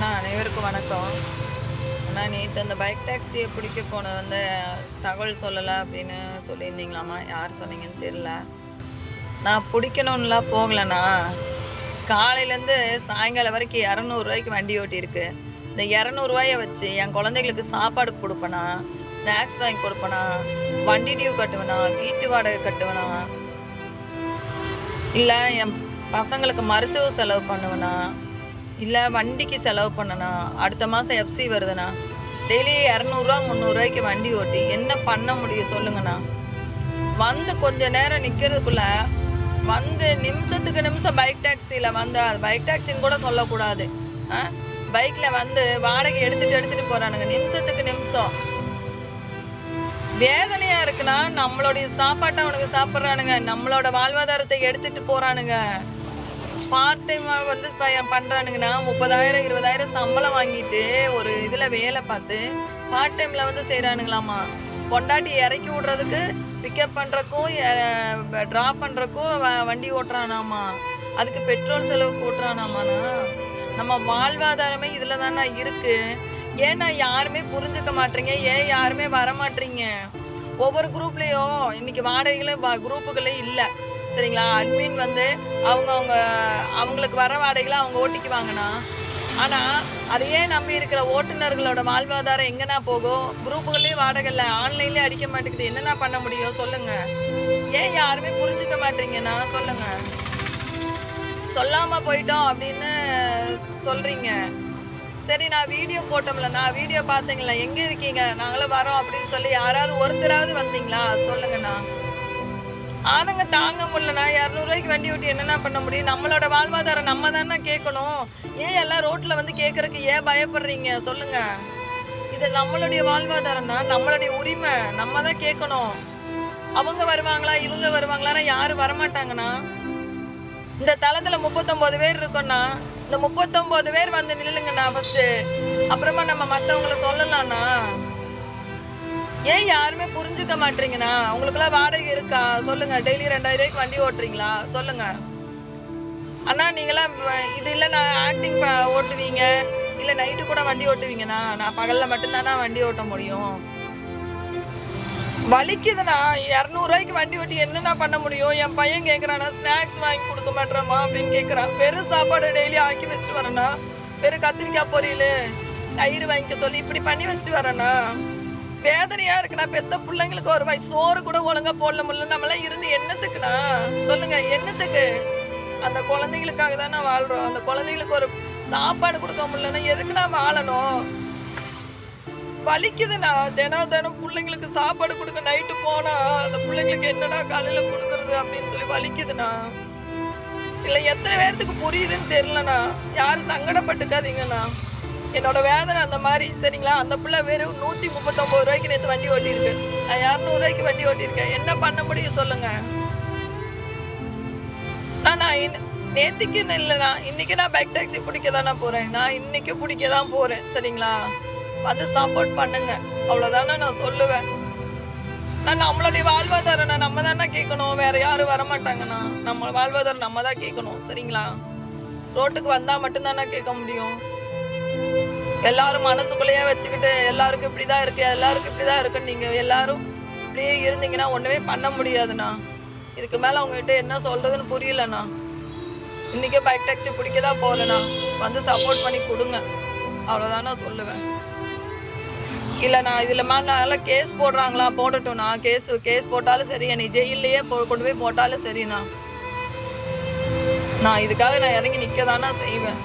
அண்ணா அனைவருக்கும் வணக்கம். அண்ணா நேற்று அந்த பைக் டாக்ஸியை பிடிக்க போன வந்து தகவல் சொல்லலை அப்படின்னு சொல்லியிருந்தீங்களாம்மா? யார் சொன்னீங்கன்னு தெரில நான் பிடிக்கணும்லாம் போகலண்ணா. காலையிலேருந்து சாயங்காலம் வரைக்கும் இரநூறுவாய்க்கு வண்டி ஓட்டியிருக்கு. இந்த இரநூறுவாயை வச்சு என் குழந்தைங்களுக்கு சாப்பாடு கொடுப்பேனா ஸ்நாக்ஸ் வாங்கி கொடுப்பேனா வண்டி டியூ கட்டுவேனா வீட்டு வாடகை கட்டுவேனா இல்லை என் பசங்களுக்கு மருத்துவ செலவு பண்ணுவேனா இல்லை வண்டிக்கு செலவு பண்ணனா? அடுத்த மாதம் எஃப்சி வருதுண்ணா. டெய்லி இரநூறுவா முந்நூறுரூவாய்க்கு வண்டி ஓட்டி என்ன பண்ண முடியும் சொல்லுங்கண்ணா. வந்து கொஞ்ச நேரம் நிற்கிறதுக்குள்ள வந்து நிமிஷத்துக்கு நிமிஷம் பைக் டாக்ஸியில் வந்து அது பைக் டாக்ஸின்னு கூட சொல்லக்கூடாது. ஆ? பைக்கில் வந்து வாடகை எடுத்துகிட்டு எடுத்துகிட்டு போகிறானுங்க நிமிஷத்துக்கு நிமிஷம். வேதனையாக இருக்குன்னா நம்மளுடைய சாப்பாட்டை அவனுக்கு சாப்பிட்றானுங்க. நம்மளோட வாழ்வாதாரத்தை எடுத்துகிட்டு போகிறானுங்க பார்ட் டைமா வந்து ப- முப்பதாயிரம் இருபதாயிரம் சம்பளம் வாங்கிட்டு ஒரு இதில் வேலை பார்த்து பார்ட் டைமில் வந்து செய்கிறானுங்களாமா பொண்டாட்டி இறக்கி விடுறதுக்கு பிக்கப் பண்ணுறக்கும் ட்ராப் பண்ணுறக்கும் வ- வண்டி ஓட்டுறானாமா. அதுக்கு பெட்ரோல் செலவு கூட்டுறானாமாண்ணா. நம்ம வாழ்வாதாரமே இதில் தானே இருக்குது ஏன்னா யாருமே புரிஞ்சுக்க மாட்டீங்க ஏன் யாருமே வர மாட்டீங்க ஒவ்வொரு குரூப்லேயும் இன்றைக்கி வாடகைகளும் குரூப்புகளே இல்லை. சரிங்களா? அட்மின் வந்து அவங்க அவங்க அவங்களுக்கு வர வாடகைகளை அவங்க ஓட்டிக்குவாங்கண்ணா. ஆனால் அதையே நம்பி இருக்கிற ஓட்டுநர்களோட வாழ்வாதாரம் எங்கன்னா போகும்? குரூப்புகளே வாடகை இல்லை ஆன்லைன்லேயே அடிக்க மாட்டேங்குது. என்னென்ன பண்ண முடியும்? சொல்லுங்கள் ஏன் யாருமே புரிஞ்சுக்க மாட்டீங்கண்ணா சொல்லுங்கள் சொல்லாமல் போயிட்டோம் அப்படின்னு சொல்கிறீங்க சரி நான் வீடியோ போட்டோம்ல நான் வீடியோ பார்த்தீங்களா? எங்கே இருக்கீங்க? நாங்களும் வரோம் அப்படின்னு சொல்லி யாராவது ஒருத்தராவது வந்தீங்களா? சொல்லுங்கண்ணா. ஆனங்க தாங்க முடியலண்ணா. இரநூறுவாய்க்கு வண்டி ஓட்டி என்னென்ன பண்ண முடியும்? நம்மளோட வாழ்வாதாரம் நம்ம தானே கேட்கணும். ஏன் எல்லாம் ரோட்டில் வந்து கேட்குறக்கு ஏன் பயப்படுறீங்க? சொல்லுங்க. இது நம்மளுடைய வாழ்வாதாரம்னா நம்மளுடைய உரிமை. நம்ம தான் கேட்கணும். அவங்க வருவாங்களா? இவங்க வருவாங்களான்னா யாரும் வரமாட்டாங்கண்ணா. இந்த தளத்தில் முப்பத்தொம்போது பேர் இருக்கோண்ணா இந்த முப்பத்தொம்போது பேர் வந்து நில்லுங்கண்ணா ஃபஸ்ட்டு அப்புறமா நம்ம மற்றவங்கள சொல்லலாம்ண்ணா. ஏன் யாருமே புரிஞ்சுக்க மாட்டீங்கண்ணா? உங்களுக்குலாம் வாடகை இருக்கா? சொல்லுங்க. டெய்லி ரெண்டாயிரம் ரூபாய்க்கு வண்டி ஓட்டுறீங்களா? சொல்லுங்க. அண்ணா நீங்களாம் வ- இது இல்லை நான் ஆக்டிங் ஓட்டுவீங்க. இல்லை நைட்டு கூட வண்டி ஓட்டுவீங்கண்ணா. நான் பகலில் மட்டும்தானா வண்டி ஓட்ட முடியும். வலிக்குதுண்ணா. இரநூறுவாய்க்கு வண்டி ஓட்டி என்னென்ன பண்ண முடியும்? என் பையன் கேட்குறானா ஸ்நாக்ஸ் வாங்கி கொடுக்க மாட்டேறமா அப்படின்னு கேட்குறான் வெறும் சாப்பாடு டெய்லி ஆக்கி வச்சுட்டு வரேண்ணா. வெறும் கத்திரிக்காய் பொரியல் தயிர் வாங்கிக்க சொல்லி இப்படி பண்ணி வச்சுட்டு வரேண்ணா. வேதனையா இருக்குண்ணா. பெத்த பிள்ளைங்களுக்கு ஒரு வயசு சோறு கூட ஒழுங்கா போடல. முடியல நம்மளாம் இருந்து என்னத்துக்குண்ணா? சொல்லுங்க என்னத்துக்கு? அந்த குழந்தைகளுக்காக தானே வாழ்றோம். அந்த குழந்தைங்களுக்கு ஒரு சாப்பாடு கொடுக்க முடியலன்னா எதுக்குண்ணா வாழணும் வலிக்குதுண்ணா. தினம் தினம் பிள்ளைங்களுக்கு சாப்பாடு கொடுக்க நைட்டு போனா அந்த பிள்ளைங்களுக்கு என்னடா காலையில கொடுக்கறது அப்படின்னு சொல்லி வலிக்குதுண்ணா. இல்ல எத்தனை பேர்த்துக்கு புரியுதுன்னு தெரியலண்ணா. யாரும் சங்கடப்பட்டுக்காதீங்கண்ணா. என்னோட வேதனை அந்த மாதிரி சரிங்களா? அந்த பிள்ளை வெறும் நூத்தி முப்பத்தொம்பது ரூபாய்க்கு நேற்று வண்டி ஓட்டியிருக்கு. நான் இரநூறுவாய்க்கு வண்டி ஓட்டியிருக்கேன். என்ன பண்ண முடியும் சொல்லுங்க? நான் நான் இல்லைண்ணா இன்னைக்கு நான் பைக் டாக்ஸி பிடிக்க தானே போறேன். நான் இன்னைக்கு பிடிக்க தான் போறேன் சரிங்களா? வந்து சப்போர்ட் பண்ணுங்க. அவ்வளோதானே நான் சொல்லுவேன். நான் நம்மளுடைய வாழ்வாதாரம் நான் நம்ம தானே கேட்கணும். வேற யாரும் வர மாட்டாங்கண்ணா நம்ம வாழ்வாதாரம் நம்ம தான் கேட்கணும் சரிங்களா? ரோட்டுக்கு வந்தா மட்டும்தானே கேட்க முடியும். எல்லாரும் மனசுக்குள்ளேயே வச்சுக்கிட்டு எல்லாருக்கும் இப்படிதான் இருக்கு எல்லாருக்கும் இப்படிதான் இருக்குன்னு நீங்க எல்லாரும் இப்படியே இருந்தீங்கன்னா ஒண்ணுமே பண்ண முடியாதுண்ணா. இதுக்கு மேல உங்ககிட்ட என்ன சொல்றதுன்னு புரியலண்ணா. இன்னைக்கே பைக் டாக்ஸி பிடிக்கதான் போகலண்ணா. வந்து சப்போர்ட் பண்ணி கொடுங்க. அவ்வளோதான் நான் சொல்லுவேன். இல்லைண்ணா நான் இதில் மேலே கேஸ் போடுறாங்களா போடட்டும் நான் கேஸ் கேஸ் போட்டாலும் சரி என்னை ஜெயிலேயே போ கொண்டு போய் போட்டாலும் சரிண்ணா. நான் இதுக்காக நான் இறங்கி நிற்க தானே செய்வேன்.